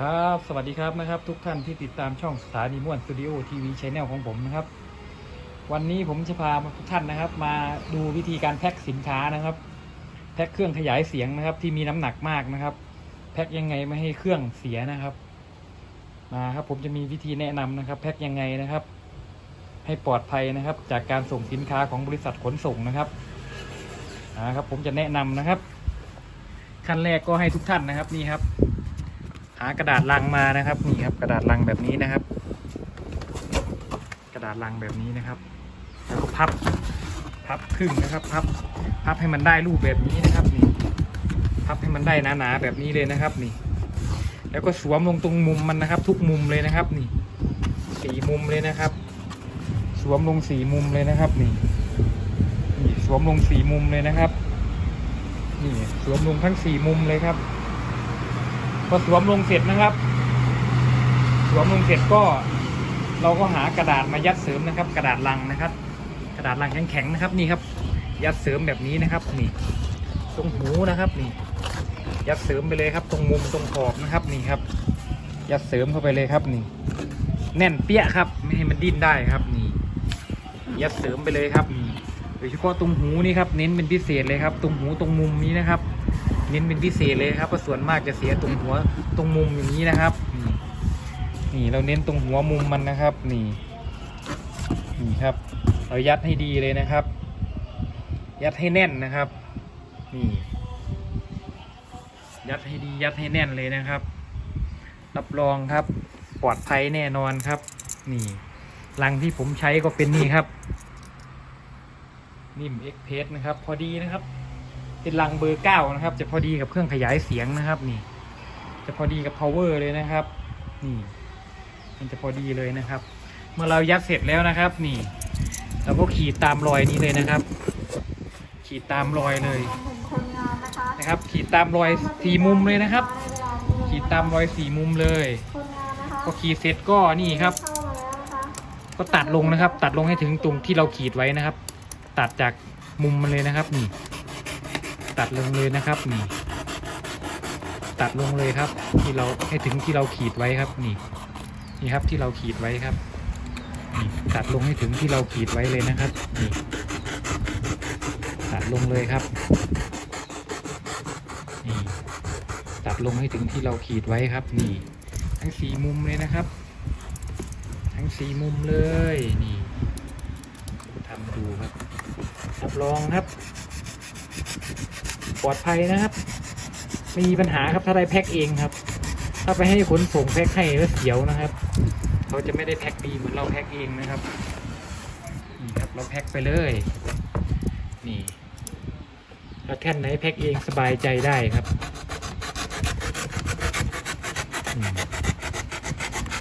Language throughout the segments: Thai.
ครับ สวัสดีครับนะครับ ทุกท่านที่ติดตามช่องสถานีม่วนสตูดิโอทีวีชแนลของผมนะครับ วันนี้ผมจะพาทุกท่านนะครับ มาดูวิธีการแพ็คสินค้านะครับ แพ็คเครื่องขยายเสียงนะครับ ที่มีน้ำหนักมากนะครับ แพ็คยังไงไม่ให้เครื่องเสียนะครับมาครับผมจะมีวิธีแนะนำนะครับ แพ็คยังไงนะครับ ให้ปลอดภัยนะครับ จากการส่งสินค้าของบริษัทขนส่งนะครับนะครับ ผมจะแนะนำนะครับ ขั้นแรกก็ให้ทุกท่านนะครับนี่ครับากระดาษลังมานะครับนี่ครับ กระดาษลังแบบนี้นะครับ กระดาษลังแบบนี้นะครับแล้วก็พับพับครึ่งนะครับพับพับให้มันได้รูปแบบนี้นะครับนี่พับให้มันได้หนาๆแบบนี้เลยนะครับนี่ แล้วก็สวมลงตรงมุมมันนะครับ ทุกมุมเลยนะครับนี่สี่มุมเลยนะครับ สวมลงสี่มุมเลยนะครับนี่นี่สวมลงสี่มุมเลยนะครับนี่สวมลงทั้งสี่มุมเลยครับ พอสวมลงเสร็จนะครับ สวมลงเสร็จก็ เราก็หากระดาษมายัดเสริมนะครับ กระดาษลังนะครับ กระดาษลังแข็งๆนะครับนี่ครับ ยัดเสริมแบบนี้นะครับนี่ตรงหูนะครับนี่ ยัดเสริมไปเลยครับ ตรงมุมตรงขอบนะครับนี่ครับ ยัดเสริมเข้าไปเลยครับนี่ แน่นเปี้ยครับ ไม่ให้มันดิ้นได้ครับนี่ ยัดเสริมไปเลยครับนี่โดยเฉพาะตรงหูนี่ครับเน้นเป็นพิเศษเลยครับ ตรงหูตรงมุมนี้นะครับ น้นเป็นพิเศษเลยครับเพราะส่วนมากจะเสียตรงหัวตรงมุมอย่างนี้นะครับ นี่เราเน้นตรงหัวมุมมันนะครับ นี่ นี่ครับเรายัดให้ดีเลยนะครับ ยัดให้แน่นนะครับ นี่ ยัดให้ดียัดให้แน่นเลยนะครับ รับรองครับ ปลอดภัยแน่นอนครับ นี่ลังที่ผมใช้ก็เป็นนี่ครับ นิ่มเอ็กเพสนะครับ พอดีนะครับ เป็นลังเบอร์เก้านะครับ จะพอดีกับเครื่องขยายเสียงนะครับ นี่ จะพอดีกับ power เลยนะครับ นี่ มันจะพอดีเลยนะครับ เมื่อเรายัดเสร็จแล้วนะครับ นี่ เราก็ขีดตามรอยนี้เลยนะครับ ขีดตาม รอยเลยคนะครับ ขีดตามรอยสี่มุมเลยนะครับ ขีดตามรอยสี่มุมเลยคนงานนะคะพอขีดเสร็จก็นี่ครับ ก็ตัดลงนะครับ ตัดลงให้ถึงตรงที่เราขีดไว้นะครับ ตัดจากมุมมันเลยนะครับนี่ ตัดลงเลยนะครับนี่ตัดลงเลยครับ ที่เราให้ถึงที่เราขีดไว้ครับนี่นี่ครับที่เราขีดไว้ครับนี่ตัดลงให้ถึงที่เราขีดไว้เลยนะครับนี่ตัดลงเลยครับนี่ตัดลงให้ถึงที่เราขีดไว้ครับนี่ทั้งสี่มุมเลยนะครับ ทั้งสี่มุมเลยนี่ทำดูครับรับรองครับ ปลอดภัยนะครับไม่มีปัญหาครับถ้าได้แพ็คเองครับ ถ้าไปให้ขนส่งแพ็คให้แล้วเสียวนะครับ เขาจะไม่ได้แพ็คดีเหมือนเราแพ็คเองนะครับนี่ครับเราแพ็คไปเลย นี่ถ้าแท่นไหนแพ็คเองสบายใจได้ครับ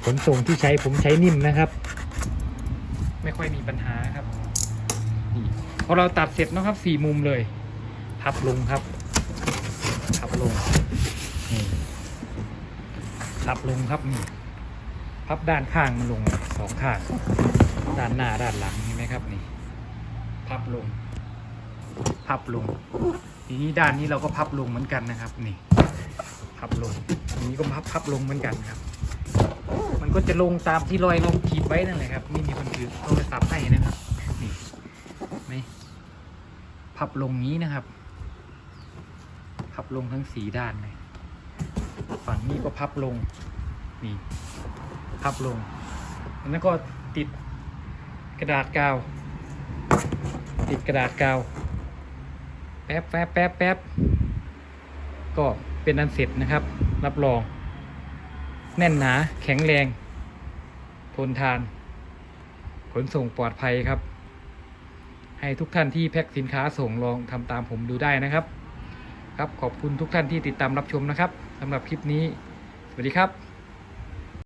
ขนส่งที่ใช้ผมใช้นิ่มนะครับ ไม่ค่อยมีปัญหาครับนี่พอเราตัดเสร็จนะครับสี่มุมเลย พับลงครับ พับลงนี่พับลงครับนี่พับด้านข้างมันลงสองข้าง ด้านหน้าด้านหลังเห็นไหมครับนี่ พับลง พับลง ทีนี้ด้านนี้เราก็พับลงเหมือนกันนะครับ นี่ พับลงทีนี้ก็พับพับลงเหมือนกันครับ มันก็จะลงตามที่รอยเราขีดไว้นั่นแหละครับนี่มีคนถือโทรศัพท์ให้นะครับ นี่ไหมพับลงนี้นะครับ พับลงทั้งสีด้านเลยฝั่งนี้ก็พับลงนี่พับลงแล้วก็ติดกระดาษกาว ติดกระดาษกาว แป๊บแป๊บแป๊บแป๊บก็เป็นอันเสร็จนะครับ รับรอง แน่นหนาแข็งแรง ทนทาน ขนส่งปลอดภัยครับ ให้ทุกท่านที่แพ็คสินค้าส่งลองทำตามผมดูได้นะครับ ครับขอบคุณทุกท่านที่ติดตามรับชมนะครับสำหรับคลิปนี้ สวัสดีครับ